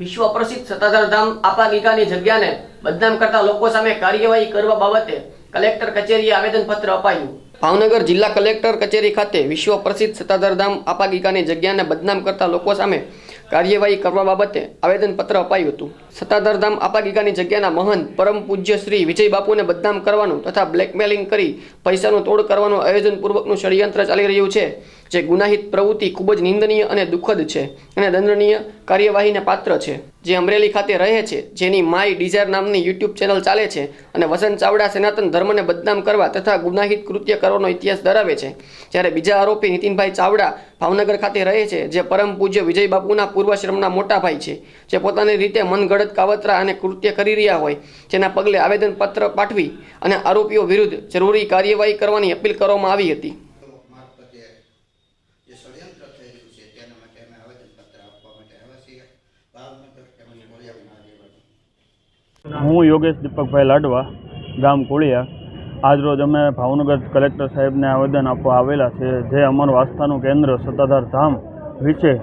વિશ્વ પ્રસિદ્ધ સતાધારધામ આપા ગીગાની જગ્યાને બદનામ કરતા લોકો સામે કાર્યવાહી કરવા બાબતે કલેક્ટર કચેરીએ આવેદનપત્ર અપાયું. ભાવનગર જિલ્લા કલેક્ટર કચેરી ખાતે વિશ્વ પ્રસિદ્ધ સત્તાધાર ધામ આપા ગીગાની જગ્યાને બદનામ કરતા લોકો સામે કાર્યવાહી કરવા બાબતે આવેદનપત્ર અપાયું હતું. સત્તાધારધામ આપા ગીગાની જગ્યાના મહંત પરમ પૂજ્ય શ્રી વિજય બાપુને બદનામ કરવાનું તથા બ્લેકમેલિંગ કરી પૈસાનું તોડ કરવાનું આયોજનપૂર્વકનું ષડયંત્ર ચાલી રહ્યું છે. જે ગુનાહિત પ્રવૃત્તિ ખૂબ જ નિંદનીય અને દુઃખદ છે અને દંડનીય કાર્યવાહીને પાત્ર છે. જે અમરેલી ખાતે રહે છે, જેની માય ડિઝાયર નામની યુટ્યુબ ચેનલ ચાલે છે અને વસંત ચાવડા સનાતન ધર્મને બદનામ કરવા તથા ગુનાહિત કૃત્ય કરવાનો ઇતિહાસ ધરાવે છે. જ્યારે બીજા આરોપી નીતિનભાઈ ચાવડા ભાવનગર ખાતે રહે છે, જે પરમ પૂજ્ય વિજય બાપુના પૂર્વાશ્રમના મોટા ભાઈ છે, જે પોતાની રીતે મનગઢત કાવતરા અને કૃત્ય કરી રહ્યા હોય, જેના પગલે આવેદનપત્ર પાઠવી અને આરોપીઓ વિરુદ્ધ જરૂરી કાર્યવાહી કરવાની અપીલ કરવામાં આવી હતી મારફતે જે ષડયંત્ર થઈ રહ્યું છે તેના માટે અમે આવેદનપત્ર આપવા માટે આવ્યા છીએ ભાવનગર તેમજ કોળિયાના આગેવાનો હું યોગેશ દીપકભાઈ લાડવા ગામ કોળિયા. આજરોજ અમે ભાવનગર કલેક્ટર સાહેબને આવેદન આપવા આવેલા છે જે અમારું આસ્થાનું કેન્દ્ર સત્તાધાર ધામ વિશે.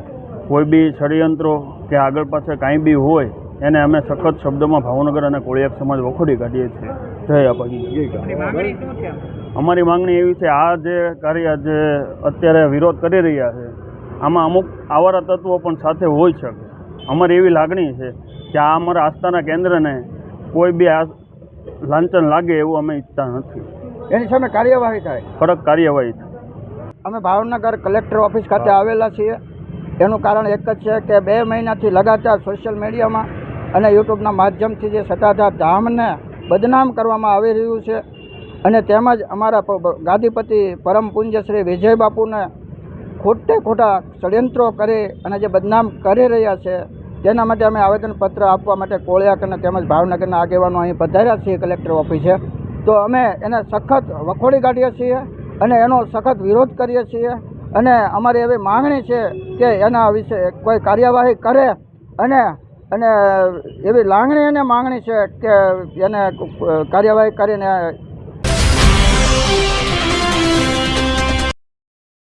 કોઈ બી ષડયંત્રો કે આગળ પાછળ કાંઈ બી હોય એને અમે સખત શબ્દોમાં ભાવનગર અને કોળિયાક સમાજ વખોડી કાઢીએ છીએ. જય અપાજી અમારી માંગણી એવી છે આ જે કાર્ય જે અત્યારે વિરોધ કરી રહ્યા છે આમાં અમુક આવારા તત્વો પણ સાથે હોઈ શકે. અમારી એવી લાગણી છે કે આ અમારા આસ્થાના કેન્દ્રને કોઈ બી આ લાંચન લાગે એવું અમે ઈચ્છતા નથી. એની સામે કાર્યવાહી થાય. કડક કાર્યવાહી થાય. અમે ભાવનગર કલેક્ટર ઓફિસ ખાતે આવેલા છીએ. એનું કારણ એક જ છે કે બે મહિનાથી લગાતાર સોશિયલ મીડિયામાં અને યુટ્યુબના માધ્યમથી જે સત્તાધાર ધામને બદનામ કરવામાં આવી રહ્યું છે અને તેમજ અમારા ગાદીપતિ પરમ પૂજ્ય શ્રી વિજય બાપુને ખોટે ખોટા ષડયંત્રો કરી અને જે બદનામ કરી રહ્યા છે તેના માટે અમે આવેદનપત્ર આપવા માટે કોળિયાકરના તેમજ ભાવનગરના આગેવાનો અહીં પધાર્યા છીએ, કલેક્ટર ઓફિસે. તો અમે એને સખત વખોડી કાઢીએ છીએ અને એનો સખત વિરોધ કરીએ છીએ અને અમારી એવી માંગણી છે કે એના વિશે કોઈ કાર્યવાહી કરે અને અને એવી લાગણી અને માંગણી છે કે એને કાર્યવાહી કરીને